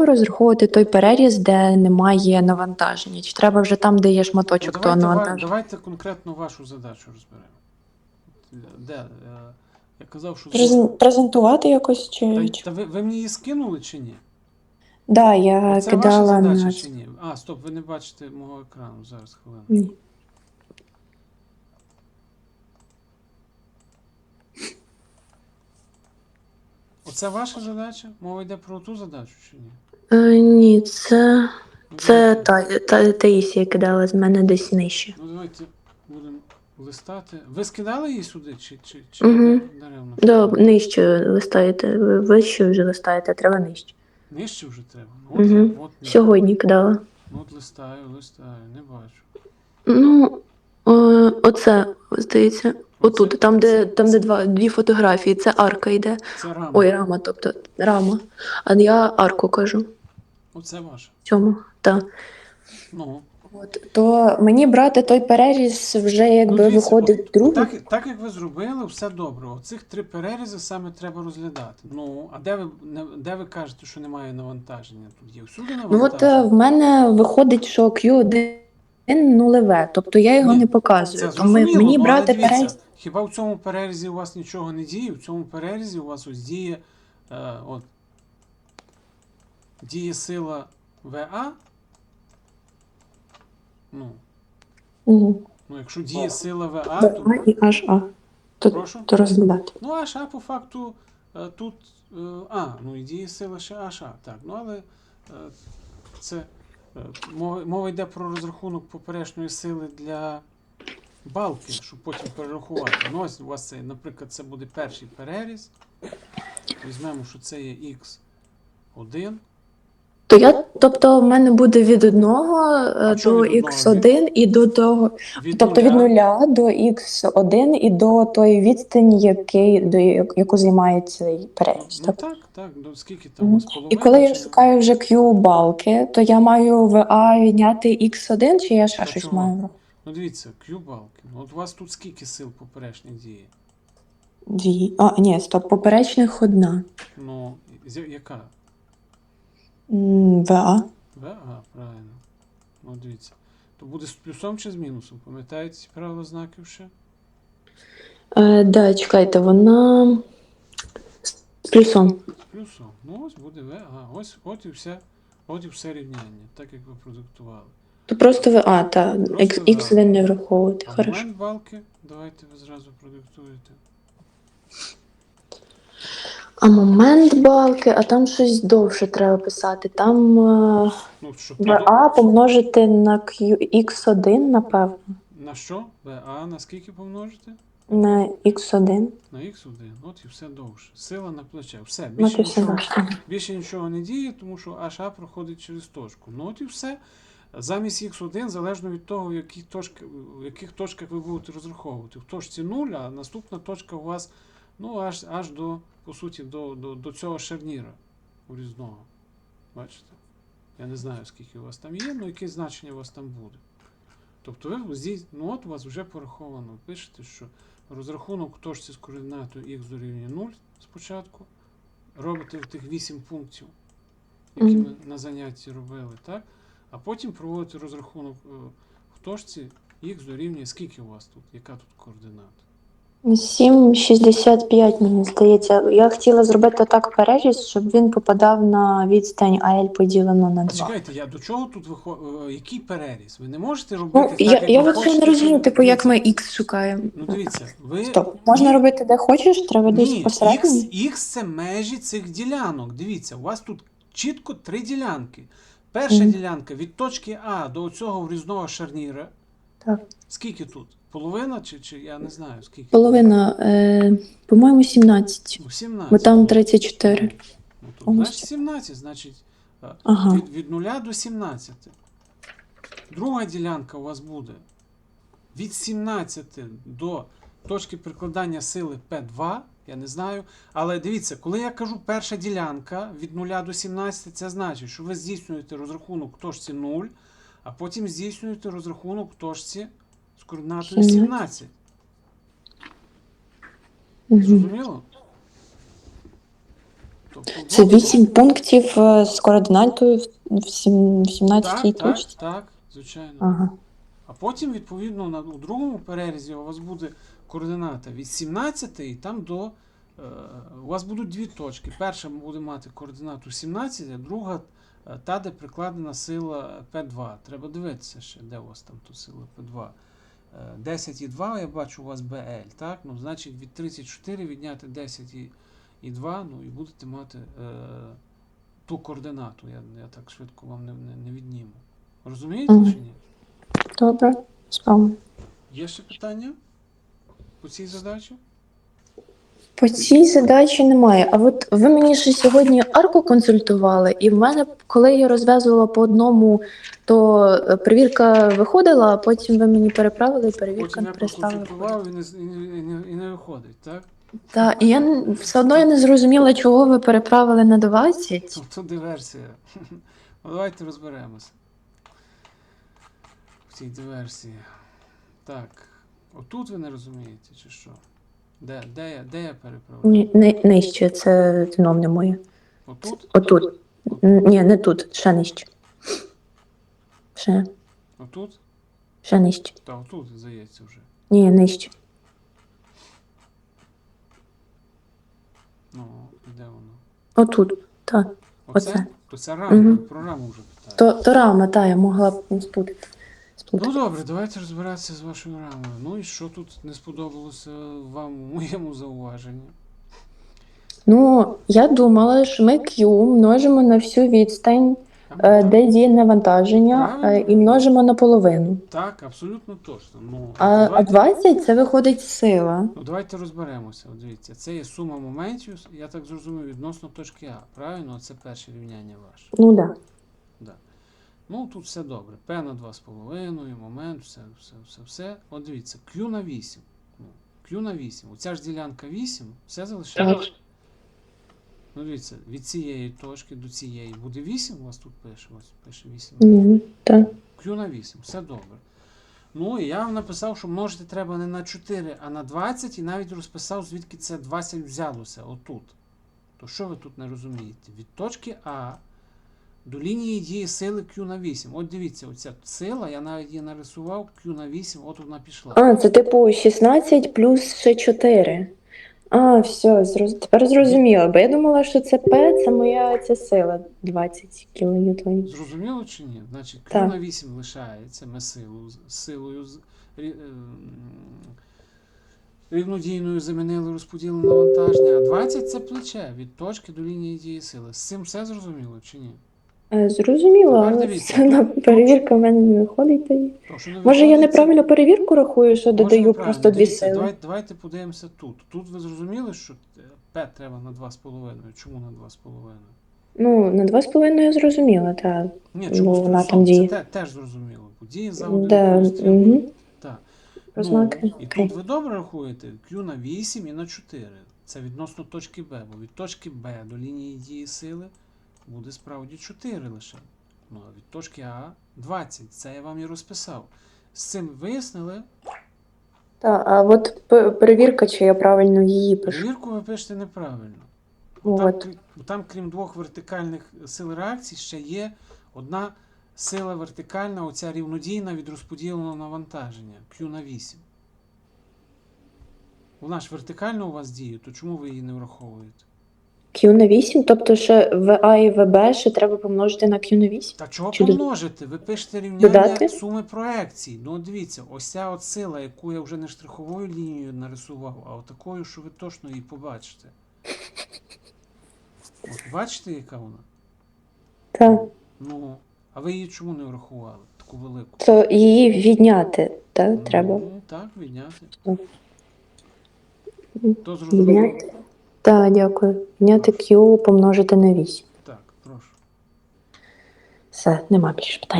треба розраховувати той переріз, де немає навантаження? Чи треба вже там, де є Ну, шматочок того давайте, ва- навантаження? давайте конкретно вашу задачу розберемо. Де? е, Я казав, що. Презен- Презентувати якось чи. та ви, ви мені її скинули чи ні? Да, я Це ваша задача на. чи ні? А, стоп, ви не бачите мого екрану. Зараз хвилину. Ні. Оце ваша задача? Мова йде про ту задачу чи ні? Е, ні, це, це та, та, Таїсія кидала з мене десь нижче. Ну давайте будемо листати. Ви скидали її сюди чи, чи, чи Мгм. даремно? Да, нижче листаєте. Ви вище вже листаєте, треба нижче. Нижче вже треба. Ну, От, Мгм. от, ні. Сьогодні кидала. Ну, от листаю, листаю, не бачу. Ну, е, оце, здається, отут, там, де, там, де два, дві фотографії, це арка йде. Це рама. Ой, рама, тобто рама. А я арку кажу. Оце ваше. Цьому, так. Ну, От, то мені брати той переріз вже якби ну, дивіться, виходить от другий. Так, так як ви зробили, все добре. Оцих три перерізи саме треба розглядати. Ну, а де ви, не- де ви кажете, що немає навантаження? Тут є всюди навантаження? Ну от е, в мене виходить, що Q1 нулеве, тобто я його Ні, не показую. Це ми, мені ну, брати дивіться, переріз. Хіба в цьому перерізі у вас нічого не діє? В цьому перерізі у вас ось діє, е, от, діє сила ВА. Ну, Угу. ну, якщо діє сила ВА, А то, і аж А. То, Прошу? то розглядати. ну аж А по факту е, тут. е, А, ну і діє сила ще аж А. Так, ну але е, це мова, мова йде про розрахунок поперечної сили для балки, щоб потім перерахувати. Ну, ось у вас це, наприклад, це буде перший переріз. Візьмемо, що це є Х1. То я, тобто, в мене буде від 1 А до від одного? X1 і до того. Тобто від нуля- 0 до X1 і до тої відстані, який, до яку займає цей переріз. Ну Тобто, так, так, ну скільки там вас і коли я шукаю вже Q балки, то я маю в А відняти X1, чи я ще щось чого? маю? Ну дивіться, Q-балки. Ну, от у вас тут скільки сил поперечних діє? Дві. А, ні, стоп, поперечних одна. Ну, яка? М, ВА. Правильно. Ну, дивіться. То буде з плюсом чи з мінусом? Пам'ятаєте ці правила знаків ще? Е, да, чекайте, вона з плюсом. З плюсом. Ну, ось буде В. Ага, ось от і все, от і все рівняння, так як ви продиктували. То просто ВА, та Просто. X1 не враховувати. А Хорошо. момент балки, давайте ви зразу продиктуєте. А момент балки, а там щось довше треба писати. Там е, Ну, ВА помножити на Q, X1, напевно. на що? А на скільки помножити? На X1. На х1. От і все довше. Сила на плече. Все, Ну, більше все нічого. важко. Більше нічого не діє, тому що аж А проходить через точку. Ну от і все. Замість Х1, залежно від того, в яких, точка, в яких точках ви будете розраховувати. В точці 0, а наступна точка у вас ну, аж, аж до, по суті, до, до, до цього шарніра урізного. Бачите? Я не знаю, скільки у вас там є, але якесь значення у вас там буде. Тобто ви здійс- ну от у вас вже пораховано. Пишете, що розрахунок точці з координатою х дорівнює 0 спочатку. Робите в тих 8 пунктів, які ми на занятті робили, так? А потім проводите розрахунок е, в точці х дорівнює скільки у вас тут, яка тут координата? 7,65, мені здається. Я хотіла зробити так переріз, щоб він попадав на відстань АЛ поділено на А 2. чекайте, я до чого тут виходить? Який переріз? Ви не можете робити Ну, так, я, як я ви от це хочете, не розумію, типу, як ми X шукаємо. Ну дивіться, ви. Стоп, можна Ні, робити де хочеш, треба десь Ні, посередині. X, X це межі цих ділянок. Дивіться, у вас тут чітко три ділянки. Перша Мгм. ділянка від точки А до цього врізного шарніра. Так. Скільки тут? Половина чи, чи я не знаю скільки? Половина, е, по-моєму, 17, Ну, 17. бо там Ну, 34. Ну, тут, значить 17, значить е, Ага. від, від 0 до 17. Друга ділянка у вас буде від 17 до точки прикладання сили P2. Я не знаю. Але дивіться, коли я кажу перша ділянка від 0 до 17, це значить, що ви здійснюєте розрахунок в точці 0, а потім здійснюєте розрахунок в точці з 17. Зрозуміло? Тобто, Це буде- 8 пунктів е, з координатою в 17 так, точці. так, звичайно. Ага. А потім, відповідно, на у другому перерізі у вас буде координата від 17 там до. Е, у вас будуть дві точки. Перша буде мати координату 17, а друга е, та, де прикладена сила P2. Треба дивитися ще, де у вас там ту сила P2. 10,2 я бачу у вас BL, так? Ну, значить від 34 відняти 10,2, ну і будете мати е, ту координату. Я я так швидко вам не не, не відніму. Розумієте mm -hmm. чи ні? Добре, справді. Є ще питання по цій задачі? По цій задачі немає. А от ви мені ще сьогодні арку консультували, і в мене, коли я розв'язувала по одному, то е, перевірка виходила, а потім ви мені переправили, і перевірка Потім не я перестала. проконсультував і не, з- і, не, і, не, і не виходить, так? Так, і я н- все одно я не зрозуміла, чого ви переправили на 20. Тобто диверсія. Ну, давайте розберемося. В цій диверсії. Так. Отут ви не розумієте, чи що? Де, де, я, де я переправляю? Ні, ни- нижче, це знов не моє. Отут? Отут. Н- Ні, не тут, ще нижче. Ще, Отут? ще нижче. Та отут, здається, вже. Ні, нижче. Ну, де воно? Отут. Так. Оце? Оце. То це рама, Мгм. про раму вже питаєте. То, то рама, та, я могла б спутати. Ну добре, давайте розбиратися з вашою рамою. Ну і що тут не сподобалося вам у моєму зауваженні? Ну, я думала, що ми Q множимо на всю відстань, е, де діє навантаження, е, і множимо на половину. Так, абсолютно точно. Ну, А, а давайте, 20 це виходить сила. ну, давайте розберемося. От дивіться, це є сума моментів, я так зрозумів, відносно точки А. Правильно? Це перше рівняння ваше. Ну так. Да. Ну, тут все добре. P на 2,5, момент, все, все, все, все. От дивіться, Q на 8. Ну, Q на 8. Оця ж ділянка 8, все залишається. Ну, дивіться, від цієї точки до цієї буде 8, у вас тут пише, ось пише 8. Мгм, так. Q на 8, все добре. Ну і я вам написав, що множити треба не на 4, а на 20, і навіть розписав, звідки це 20 взялося, отут. То що ви тут не розумієте? Від точки А до лінії дії сили Q на 8. От дивіться, оця сила, я навіть її нарисував, Q на 8, от вона пішла. А, це типу 16 плюс ще 4. А, все, зроз... тепер зрозуміла. Бо я думала, що це П, це моя ця сила 20 кілоньютонів. Зрозуміло чи ні? Значить, Q Так. на 8 лишається, ми силу, силою з- ем, рівнодійною замінили розподілене навантаження, а 20 це плече від точки до лінії дії сили. З цим все зрозуміло чи ні? Е, Зрозуміла, Тепер але дивіться, це на перевірка в мене не виходить що не Може, я виходить, неправильно перевірку рахую, що Може, додаю неправильно. просто дві Дивіться, сили. Давайте, давайте подивимося тут. Тут ви зрозуміли, що е, П треба на 2,5. Чому на 2,5? Ну, на 2,5 я зрозуміла, так. Ні, Бо чому вона там діє. Це те- теж зрозуміло. Діє за Да, угу. Так. Ну, і Окей. тут ви добре рахуєте Q на 8 і на 4. Це відносно точки Б, бо від точки Б до лінії дії сили буде справді 4 лише. Ну, а від точки А 20. Це я вам і розписав. З цим вияснили. Так, а от перевірка, чи я правильно її пишу. Перевірку ви пишете неправильно. Там, От. бо там, крім двох вертикальних сил реакції, ще є одна сила вертикальна, оця рівнодійна від розподіленого навантаження Q на 8. Вона ж вертикально у вас діє, то чому ви її не враховуєте? Q на 8, тобто ще VA і VB ще треба помножити на Q на 8? Та чого Чи помножити? Ви пишете рівняння Додати? суми проекцій. Ну, дивіться, ось ця от сила, яку я вже не штриховою лінією нарисував, а отакою, що ви точно її побачите. От бачите, яка вона? Так. Ну, а ви її чому не врахували? Таку велику? То її відняти, так, треба. Ну, так, відняти. То зрозуміло. Відняти. Так, дякую. Відняти Q помножити на 8. Так, прошу. Все, нема більше питань.